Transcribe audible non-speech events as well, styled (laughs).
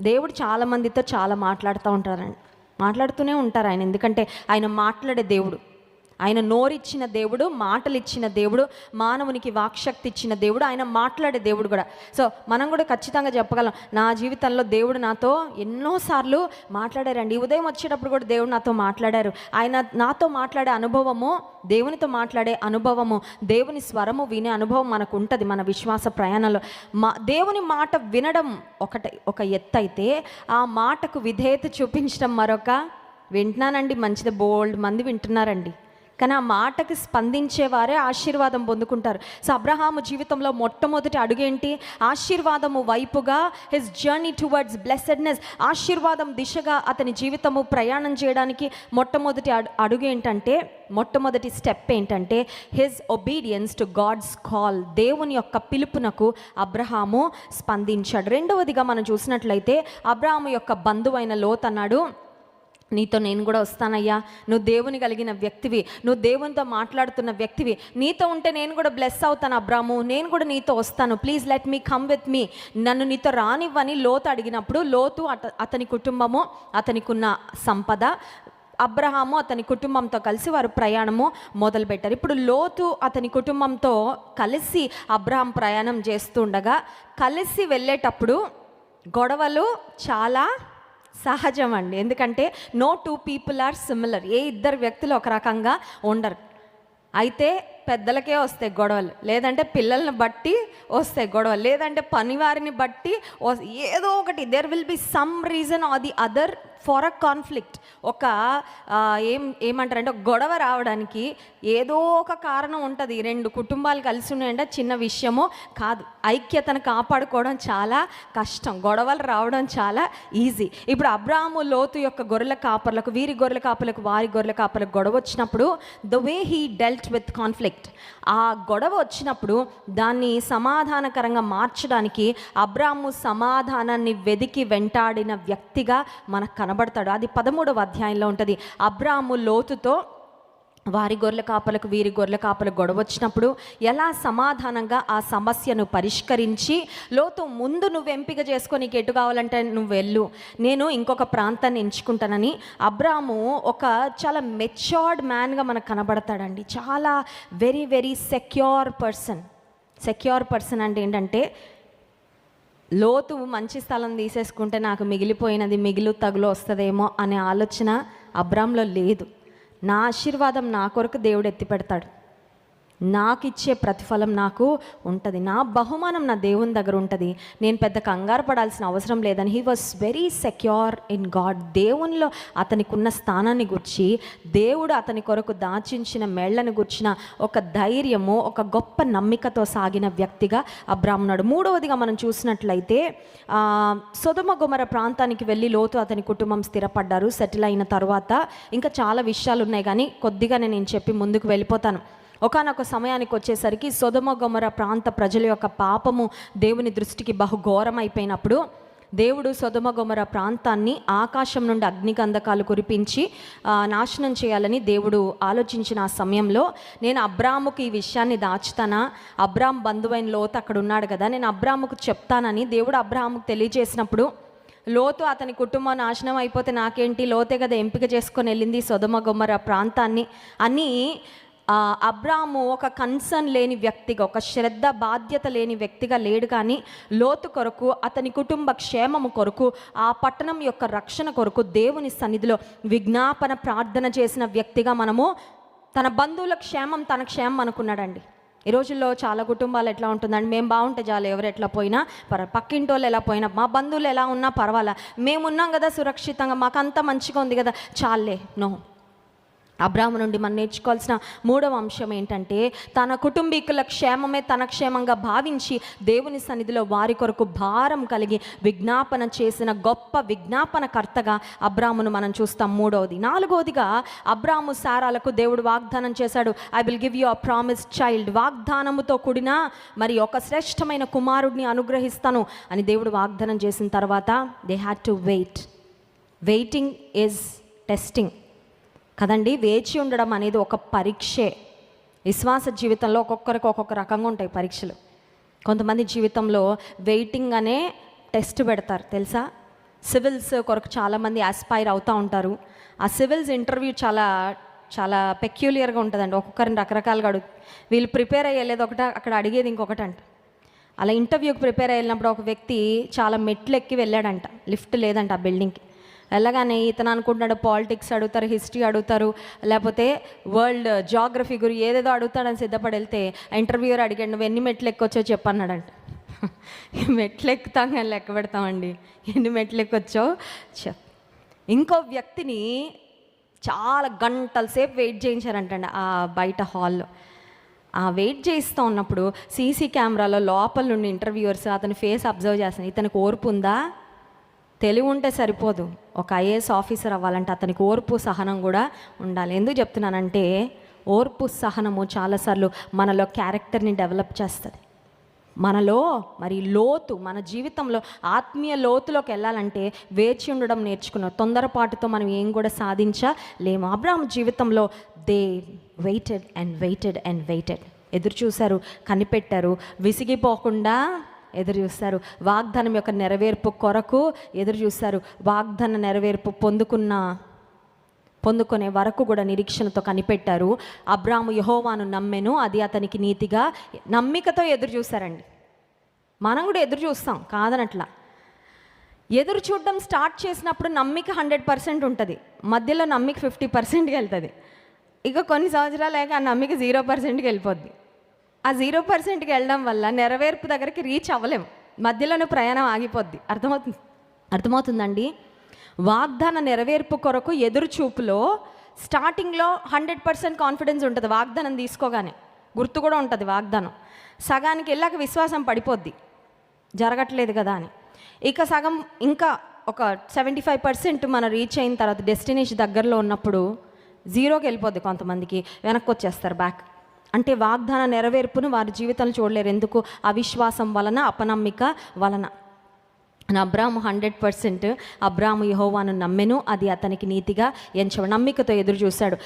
దేవుడు చాలా మందితో చాలా మాట్లాడుతూ ఉంటారండి మాట్లాడుతూనే ఉంటారు ఆయన. ఎందుకంటే ఆయన మాట్లాడే దేవుడు. ఆయన నోరిచ్చిన దేవుడు మాటలు ఇచ్చిన దేవుడు మానవునికి వాక్శక్తి ఇచ్చిన దేవుడు ఆయన మాట్లాడే దేవుడు కూడా. సో మనం కూడా ఖచ్చితంగా చెప్పగలం నా జీవితంలో దేవుడు నాతో ఎన్నోసార్లు మాట్లాడారండి. ఉదయం వచ్చేటప్పుడు కూడా దేవుడు నాతో మాట్లాడారు. ఆయన నాతో మాట్లాడే అనుభవము దేవునితో మాట్లాడే అనుభవము దేవుని స్వరము వినే అనుభవం మనకు ఉంటుంది మన విశ్వాస ప్రయాణంలో. మా దేవుని మాట వినడం ఒకటి ఒక ఎత్తు అయితే ఆ మాటకు విధేయత చూపించడం మరొక వింటున్నానండి మంచిది బోల్డ్ మంది వింటున్నారండి. కానీ ఆ మాటకి స్పందించేవారే ఆశీర్వాదం పొందుకుంటారు. సో అబ్రహాము జీవితంలో మొట్టమొదటి అడుగేంటి ఆశీర్వాదము వైపుగా హిస్ జర్నీ టువర్డ్స్ బ్లెస్సెడ్నెస్ ఆశీర్వాదం దిశగా అతని జీవితము ప్రయాణం చేయడానికి మొట్టమొదటి అడు అడుగు ఏంటంటే మొట్టమొదటి స్టెప్ ఏంటంటే his obedience to God's call దేవుని యొక్క పిలుపునకు అబ్రహాము స్పందించాడు. రెండవదిగా మనం చూసినట్లయితే అబ్రహాము యొక్క బంధువైన లోత్ అన్నాడు నీతో నేను కూడా వస్తానయ్యా. నువ్వు దేవుని కలిగిన వ్యక్తివి. నువ్వు దేవునితో మాట్లాడుతున్న వ్యక్తివి. నీతో ఉంటే నేను కూడా బ్లెస్ అవుతాను అబ్రాము. నేను కూడా నీతో వస్తాను. Please let me come with me నన్ను నీతో రానివ్వని లోతు అడిగినప్పుడు లోతు అత అతని కుటుంబము అతనికున్న సంపద అబ్రహాము అతని కుటుంబంతో కలిసి వారు ప్రయాణము మొదలుపెట్టారు. ఇప్పుడు లోతు అతని కుటుంబంతో కలిసి అబ్రహాం ప్రయాణం చేస్తుండగా కలిసి వెళ్ళేటప్పుడు గొడవలు చాలా సహజం అండి ఎందుకంటే no two people are similar ఏ ఇద్దరు వ్యక్తులు ఒక రకంగా ఉండరు. అయితే పెద్దలకే వస్తాయి గొడవలు. లేదంటే పిల్లల్ని బట్టి వస్తాయి గొడవలు. లేదంటే పనివారిని బట్టి వస్- ఏదో ఒకటి. There will be some reason or the other for a conflict ఒక ఏం ఏమంటారంటే గొడవ రావడానికి ఏదో ఒక కారణం ఉంటుంది. రెండు కుటుంబాలు కలిసి ఉన్నాయంటే చిన్న విషయము కాదు. ఐక్యతను కాపాడుకోవడం చాలా కష్టం. గొడవలు రావడం చాలా ఈజీ. ఇప్పుడు అబ్రాహము లోతు యొక్క గొర్రెల కాపర్లకు వీరి గొర్రెల కాపర్లకు వారి గొర్రెల కాపర్లకు గొడవ వచ్చినప్పుడు the way he dealt with conflict ఆ గొడవ వచ్చినప్పుడు దాన్ని సమాధానకరంగా మార్చడానికి అబ్రాము సమాధానాన్ని వెదికి వెంటాడిన వ్యక్తిగా మనకు కనబడతాడు. అది పదమూడవ అధ్యాయంలో ఉంటుంది. అబ్రాము లోతుతో వారి గొర్రెల కాపలకు వీరి గొర్రెల కాపలకు గొడవ వచ్చినప్పుడు ఎలా సమాధానంగా ఆ సమస్యను పరిష్కరించి లోతు ముందు నువ్వు ఎంపిక చేసుకొని నీకు ఎటు కావాలంటే నువ్వు వెళ్ళు నేను ఇంకొక ప్రాంతాన్ని ఎంచుకుంటానని అబ్రాము ఒక చాలా మెచ్యూర్డ్ మ్యాన్గా మనకు కనబడతాడండి. చాలా very very secure person secure person అంటే ఏంటంటే లోతు మంచి స్థలం తీసేసుకుంటే నాకు మిగిలిపోయినది మిగిలి తగులు వస్తుందేమో అనే ఆలోచన అబ్రామ్లో లేదు. నా ఆశీర్వాదం నా కొరకు దేవుడు ఎత్తిపెడతాడు. నాకు ఇచ్చే ప్రతిఫలం నాకు ఉంటుంది. నా బహుమానం నా దేవుని దగ్గర ఉంటుంది. నేను పెద్ద కంగారు పడాల్సిన అవసరం లేదని he was very secure in God దేవునిలో అతనికి ఉన్న స్థానాన్ని గుర్చి దేవుడు అతని కొరకు దాచించిన మెళ్ళను గుర్చిన ఒక ధైర్యము ఒక గొప్ప నమ్మికతో సాగిన వ్యక్తిగా అబ్రాహ్మణుడు మూడవదిగా మనం చూసినట్లయితే ఆ, గుమర ప్రాంతానికి వెళ్ళి లోతు అతని కుటుంబం స్థిరపడ్డారు. సెటిల్ అయిన తర్వాత ఇంకా చాలా విషయాలు ఉన్నాయి కానీ కొద్దిగానే నేను చెప్పి ముందుకు వెళ్ళిపోతాను. ఒకానొక సమయానికి వచ్చేసరికి సొదమ గొమర ప్రాంత ప్రజల యొక్క పాపము దేవుని దృష్టికి బహు ఘోరమైపోయినప్పుడు దేవుడు సొదమ గొమర ప్రాంతాన్ని ఆకాశం నుండి అగ్నిగంధకాలు కురిపించి నాశనం చేయాలని దేవుడు ఆలోచించిన ఆ సమయంలో నేను అబ్రాముకు ఈ విషయాన్ని దాచుతానా? అబ్రామ్ బంధువైన లోతు అక్కడ ఉన్నాడు కదా నేను అబ్రాముకు చెప్తానని దేవుడు అబ్రాముకు తెలియజేసినప్పుడు లోతు అతని కుటుంబం నాశనం అయిపోతే నాకేంటి? లోతే కదా ఎంపిక చేసుకొని వెళ్ళింది సొదమ గొమ్మర ప్రాంతాన్ని. అని అబ్రాము ఒక కన్సర్న్ లేని వ్యక్తిగా ఒక శ్రద్ధ బాధ్యత లేని వ్యక్తిగా లేడు కానీ లోతు కొరకు అతని కుటుంబ క్షేమము కొరకు ఆ పట్టణం యొక్క రక్షణ కొరకు దేవుని సన్నిధిలో విజ్ఞాపన ప్రార్థన చేసిన వ్యక్తిగా మనము తన బంధువుల క్షేమం తన క్షేమం అనుకున్నాడండి. ఈ రోజుల్లో చాలా కుటుంబాలు ఎట్లా ఉంటుందండి? మేము బాగుంటే చాలు ఎవరు ఎట్లా పోయినా పర పక్కింటి వాళ్ళు ఎలా పోయినా మా బంధువులు ఎలా ఉన్నా పర్వాలా మేము ఉన్నాం కదా సురక్షితంగా మాకంతా మంచిగా ఉంది కదా చాలే నో. అబ్రాహ్మ నుండి మనం నేర్చుకోవాల్సిన మూడవ అంశం ఏంటంటే తన కుటుంబీకుల క్షేమమే తన క్షేమంగా భావించి దేవుని సన్నిధిలో వారి కొరకు భారం కలిగి విజ్ఞాపన చేసిన గొప్ప విజ్ఞాపనకర్తగా అబ్రామును మనం చూస్తాం మూడవది. నాలుగవదిగా అబ్రాము సారాలకు దేవుడు వాగ్దానం చేశాడు. I will give you a promise child వాగ్దానముతో కూడిన మరి ఒక శ్రేష్టమైన కుమారుడిని అనుగ్రహిస్తాను అని దేవుడు వాగ్దానం చేసిన తర్వాత they had to wait waiting is testing కదండి వేచి ఉండడం అనేది ఒక పరీక్షే. విశ్వాస జీవితంలో ఒక్కొక్కరికి ఒక్కొక్క రకంగా ఉంటాయి పరీక్షలు. కొంతమంది జీవితంలో వెయిటింగ్ అనే టెస్ట్ పెడతారు తెలుసా? సివిల్స్ కొరకు చాలామంది ఆస్పైర్ అవుతూ ఉంటారు. ఆ సివిల్స్ ఇంటర్వ్యూ చాలా చాలా పెక్యులియర్గా ఉంటుందండి ఒక్కొక్కరిని రకరకాలుగా అడుగు వీళ్ళు ప్రిపేర్ అయ్యేది ఒకట అక్కడ అడిగేది ఇంకొకటి అంట. అలా ఇంటర్వ్యూకి ప్రిపేర్ అయ్యినప్పుడు ఒక వ్యక్తి చాలా మెట్లు ఎక్కి వెళ్ళాడంట లిఫ్ట్ లేదంట ఆ బిల్డింగ్కి. వెళ్ళగానే ఇతను అనుకుంటున్నాడు పాలిటిక్స్ అడుగుతారు హిస్టరీ అడుగుతారు లేకపోతే వరల్డ్ జాగ్రఫీ గురి ఏదేదో అడుగుతాడని సిద్ధపడి వెళ్తే ఇంటర్వ్యూర్ అడిగాడు నువ్వు ఎన్ని మెట్లు ఎక్కొచ్చో చెప్పన్నాడంట (laughs) మెట్లు ఎక్కుతాం కానీ లెక్క పెడతామండి. ఎన్ని మెట్లు ఎక్కొచ్చో చెప్ ఇంకో వ్యక్తిని చాలా గంటల సేపు వెయిట్ చేయించారంటండి ఆ బయట హాల్లో ఆ వెయిట్ చేస్తూ ఉన్నప్పుడు సీసీ కెమెరాలో లోపల నుండి ఇంటర్వ్యూవర్స్ అతని ఫేస్ అబ్జర్వ్ చేస్తున్నారు ఇతనికి ఓర్పు ఉందా? తెలివి ఉంటే సరిపోదు. ఒక ఐఏఎస్ ఆఫీసర్ అవ్వాలంటే అతనికి ఓర్పు సహనం కూడా ఉండాలి. ఎందుకు చెప్తున్నానంటే ఓర్పు సహనము చాలాసార్లు మనలో క్యారెక్టర్ని డెవలప్ చేస్తుంది. మనలో మరి లోతు మన జీవితంలో ఆత్మీయ లోతులోకి వెళ్ళాలంటే వేచి ఉండడం నేర్చుకున్నాం. తొందరపాటుతో మనం ఏం కూడా సాధించలేము. అబ్రాహం జీవితంలో they waited and waited and waited. ఎదురు చూశారు కనిపెట్టారు విసిగిపోకుండా ఎదురు చూస్తారు. వాగ్దానం యొక్క నెరవేర్పు కొరకు ఎదురు చూస్తారు. వాగ్దాన నెరవేర్పు పొందుకున్న పొందుకునే వరకు కూడా నిరీక్షణతో కనిపెట్టారు. అబ్రాము యహోవాను నమ్మెను. అది అతనికి నీతిగా నమ్మికతో ఎదురు చూశారండి. మనం కూడా ఎదురు చూస్తాం కాదనట్లా. ఎదురు చూడడం స్టార్ట్ చేసినప్పుడు నమ్మిక హండ్రెడ్ పర్సెంట్ ఉంటుంది. మధ్యలో నమ్మిక ఫిఫ్టీ పర్సెంట్కి వెళ్తుంది. ఇక కొన్ని సంవత్సరాలు లేక ఆ నమ్మిక జీరో పర్సెంట్కి వెళ్ళిపోద్ది. ఆ జీరో పర్సెంట్కి వెళ్ళడం వల్ల నెరవేర్పు దగ్గరికి రీచ్ అవ్వలేం. మధ్యలోనే ప్రయాణం ఆగిపోద్ది. అర్థమవుతుంది? అర్థమవుతుందండి? వాగ్దాన నెరవేర్పు కొరకు ఎదురు చూపులో స్టార్టింగ్లో హండ్రెడ్ పర్సెంట్ కాన్ఫిడెన్స్ ఉంటుంది వాగ్దానం తీసుకోగానే. గుర్తు కూడా ఉంటుంది వాగ్దానం. సగానికి వెళ్ళాక విశ్వాసం పడిపోద్ది. జరగట్లేదు కదా అని. ఇక సగం ఇంకా ఒక సెవెంటీ ఫైవ్ పర్సెంట్ మనం రీచ్ అయిన తర్వాత డెస్టినేషన్ దగ్గరలో ఉన్నప్పుడు జీరోకి వెళ్ళిపోద్ది కొంతమందికి. వెనక్కి వచ్చేస్తారు బ్యాక్. అంటే వాగ్దాన నెరవేర్పును వారి జీవితంలో చూడలేరు. ఎందుకు? అవిశ్వాసం వలన అపనమ్మిక వలన. అబ్రాము హండ్రెడ్ పర్సెంట్ అబ్రాము యహోవాను నమ్మెను. అది అతనికి నీతిగా ఎంచవ నమ్మికతో ఎదురు చూశాడు.